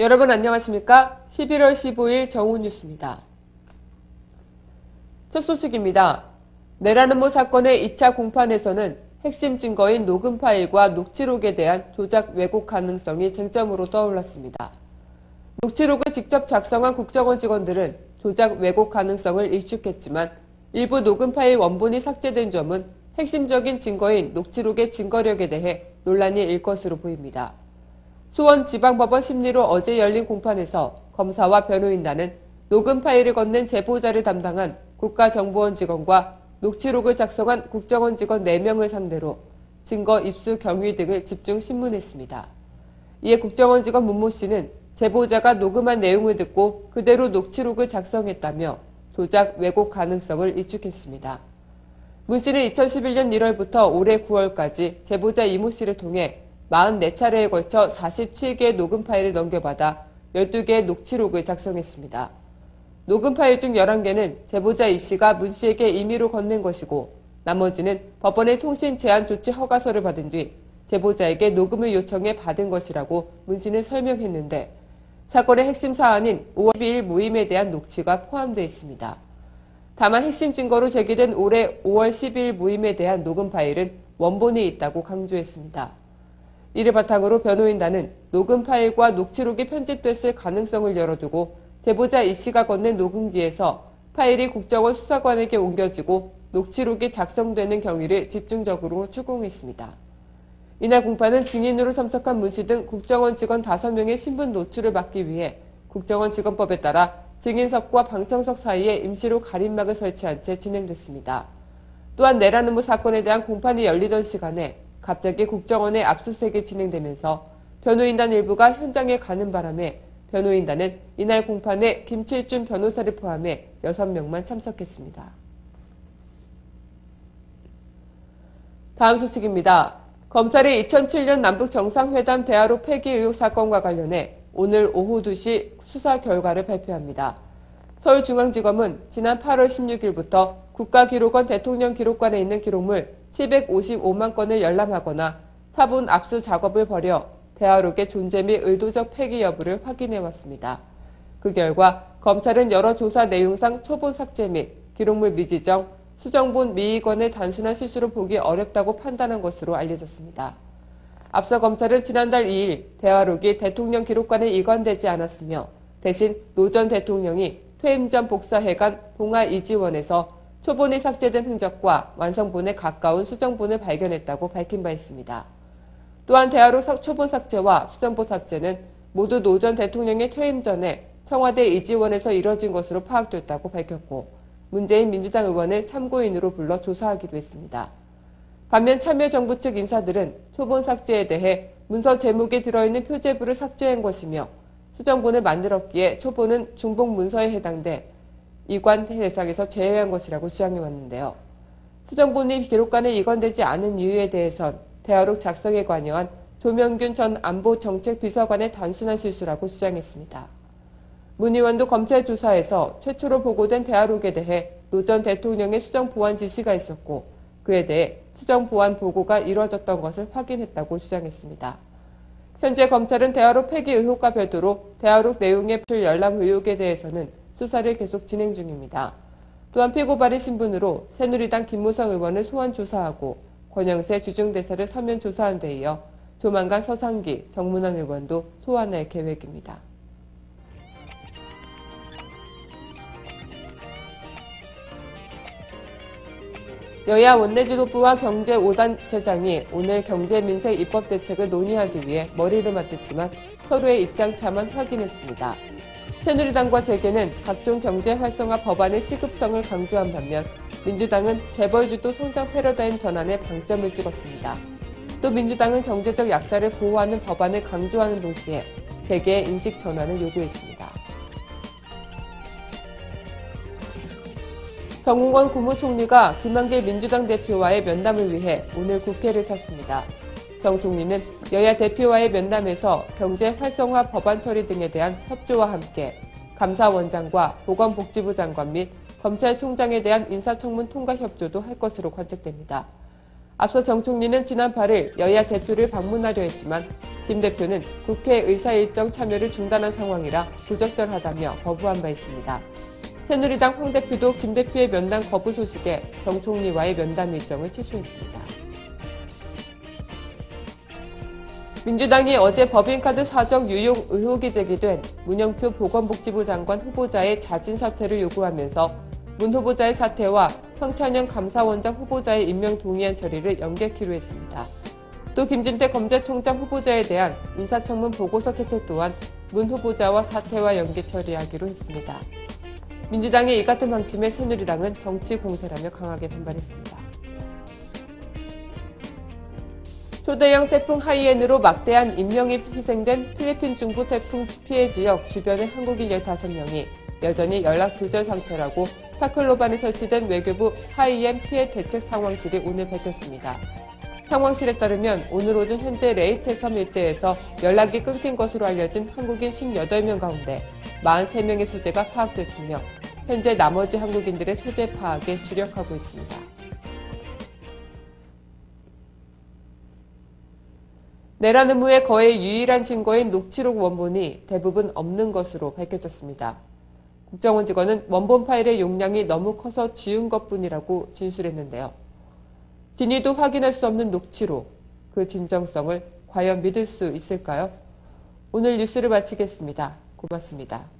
여러분 안녕하십니까? 11월 15일 정오 뉴스입니다. 첫 소식입니다. 내라는모 사건의 2차 공판에서는 핵심 증거인 녹음 파일과 녹취록에 대한 조작 왜곡 가능성이 쟁점으로 떠올랐습니다. 녹취록을 직접 작성한 국정원 직원들은 조작 왜곡 가능성을 일축했지만 일부 녹음 파일 원본이 삭제된 점은 핵심적인 증거인 녹취록의 증거력에 대해 논란이 일 것으로 보입니다. 수원지방법원 심리로 어제 열린 공판에서 검사와 변호인단은 녹음 파일을 건넨 제보자를 담당한 국가정보원 직원과 녹취록을 작성한 국정원 직원 4명을 상대로 증거 입수 경위 등을 집중 신문했습니다. 이에 국정원 직원 문모 씨는 제보자가 녹음한 내용을 듣고 그대로 녹취록을 작성했다며 조작 왜곡 가능성을 일축했습니다. 문 씨는 2011년 1월부터 올해 9월까지 제보자 이모 씨를 통해 44차례에 걸쳐 47개의 녹음 파일을 넘겨받아 12개의 녹취록을 작성했습니다. 녹음 파일 중 11개는 제보자 이 씨가 문 씨에게 임의로 건넨 것이고 나머지는 법원의 통신 제한 조치 허가서를 받은 뒤 제보자에게 녹음을 요청해 받은 것이라고 문 씨는 설명했는데 사건의 핵심 사안인 5월 12일 모임에 대한 녹취가 포함되어 있습니다. 다만 핵심 증거로 제기된 올해 5월 12일 모임에 대한 녹음 파일은 원본이 있다고 강조했습니다. 이를 바탕으로 변호인단은 녹음 파일과 녹취록이 편집됐을 가능성을 열어두고 제보자 이 씨가 건넨 녹음기에서 파일이 국정원 수사관에게 옮겨지고 녹취록이 작성되는 경위를 집중적으로 추궁했습니다. 이날 공판은 증인으로 참석한 문 씨 등 국정원 직원 5명의 신분 노출을 막기 위해 국정원 직원법에 따라 증인석과 방청석 사이에 임시로 가림막을 설치한 채 진행됐습니다. 또한 내란 음모 사건에 대한 공판이 열리던 시간에 갑자기 국정원의 압수수색이 진행되면서 변호인단 일부가 현장에 가는 바람에 변호인단은 이날 공판에 김칠준 변호사를 포함해 6명만 참석했습니다. 다음 소식입니다. 검찰이 2007년 남북 정상회담 대화로 폐기 의혹 사건과 관련해 오늘 오후 2시 수사 결과를 발표합니다. 서울중앙지검은 지난 8월 16일부터 국가기록원 대통령 기록관에 있는 기록물 755만 건을 열람하거나 사본 압수 작업을 벌여 대화록의 존재 및 의도적 폐기 여부를 확인해 왔습니다. 그 결과 검찰은 여러 조사 내용상 초본 삭제 및 기록물 미지정, 수정본 미의건을 단순한 실수로 보기 어렵다고 판단한 것으로 알려졌습니다. 앞서 검찰은 지난달 2일 대화록이 대통령 기록관에 이관되지 않았으며 대신 노 전 대통령이 퇴임 전 복사해간 봉화 이지원에서 초본이 삭제된 흔적과 완성본에 가까운 수정본을 발견했다고 밝힌 바 있습니다. 또한 대화록 초본 삭제와 수정본 삭제는 모두 노 전 대통령의 퇴임 전에 청와대 이지원에서 이뤄진 것으로 파악됐다고 밝혔고 문재인 민주당 의원을 참고인으로 불러 조사하기도 했습니다. 반면 참여정부 측 인사들은 초본 삭제에 대해 문서 제목에 들어있는 표제부를 삭제한 것이며 수정본을 만들었기에 초본은 중복 문서에 해당돼 이관 대상에서 제외한 것이라고 주장해 왔는데요. 수정본이 기록관에 이관되지 않은 이유에 대해선 대화록 작성에 관여한 조명균 전 안보정책비서관의 단순한 실수라고 주장했습니다. 문 의원도 검찰 조사에서 최초로 보고된 대화록에 대해 노 전 대통령의 수정 보완 지시가 있었고 그에 대해 수정 보완 보고가 이루어졌던 것을 확인했다고 주장했습니다. 현재 검찰은 대화록 폐기 의혹과 별도로 대화록 내용의 열람 의혹에 대해서는 수사를 계속 진행 중입니다. 또한 피고발의 신분으로 새누리당 김무성 의원을 소환 조사하고 권영세 주중대사를 서면 조사한 데 이어 조만간 서상기 정문환 의원도 소환할 계획입니다. 여야 원내지도부와 경제 5단체장이 오늘 경제민생 입법 대책을 논의하기 위해 머리를 맞댔지만 서로의 입장 차만 확인했습니다. 새누리당과 재계는 각종 경제 활성화 법안의 시급성을 강조한 반면 민주당은 재벌주도 성장 패러다임 전환에 방점을 찍었습니다. 또 민주당은 경제적 약자를 보호하는 법안을 강조하는 동시에 재계의 인식 전환을 요구했습니다. 정홍원 국무총리가 김한길 민주당 대표와의 면담을 위해 오늘 국회를 찾습니다. 정 총리는 여야 대표와의 면담에서 경제 활성화 법안 처리 등에 대한 협조와 함께 감사원장과 보건복지부 장관 및 검찰총장에 대한 인사청문 통과 협조도 할 것으로 관측됩니다. 앞서 정 총리는 지난 8일 여야 대표를 방문하려 했지만 김 대표는 국회 의사 일정 참여를 중단한 상황이라 부적절하다며 거부한 바 있습니다. 새누리당 황 대표도 김 대표의 면담 거부 소식에 정 총리와의 면담 일정을 취소했습니다. 민주당이 어제 법인카드 사적 유용 의혹이 제기된 문영표 보건복지부 장관 후보자의 자진 사퇴를 요구하면서 문 후보자의 사퇴와 황찬영 감사원장 후보자의 임명 동의안 처리를 연기키로 했습니다. 또 김진태 검찰총장 후보자에 대한 인사청문 보고서 채택 또한 문 후보자와 사퇴와 연계 처리하기로 했습니다. 민주당의 이 같은 방침에 새누리당은 정치 공세라며 강하게 반발했습니다. 초대형 태풍 하이엔으로 막대한 인명이 희생된 필리핀 중부 태풍 피해 지역 주변의 한국인 15명이 여전히 연락 두절 상태라고 타클로반에 설치된 외교부 하이엔 피해 대책 상황실이 오늘 밝혔습니다. 상황실에 따르면 오늘 오전 현재 레이테 섬 일대에서 연락이 끊긴 것으로 알려진 한국인 18명 가운데 43명의 소재가 파악됐으며 현재 나머지 한국인들의 소재 파악에 주력하고 있습니다. 내란 의무의 거의 유일한 증거인 녹취록 원본이 대부분 없는 것으로 밝혀졌습니다. 국정원 직원은 원본 파일의 용량이 너무 커서 지운 것뿐이라고 진술했는데요. 진위도 확인할 수 없는 녹취록, 그 진정성을 과연 믿을 수 있을까요? 오늘 뉴스를 마치겠습니다. 고맙습니다.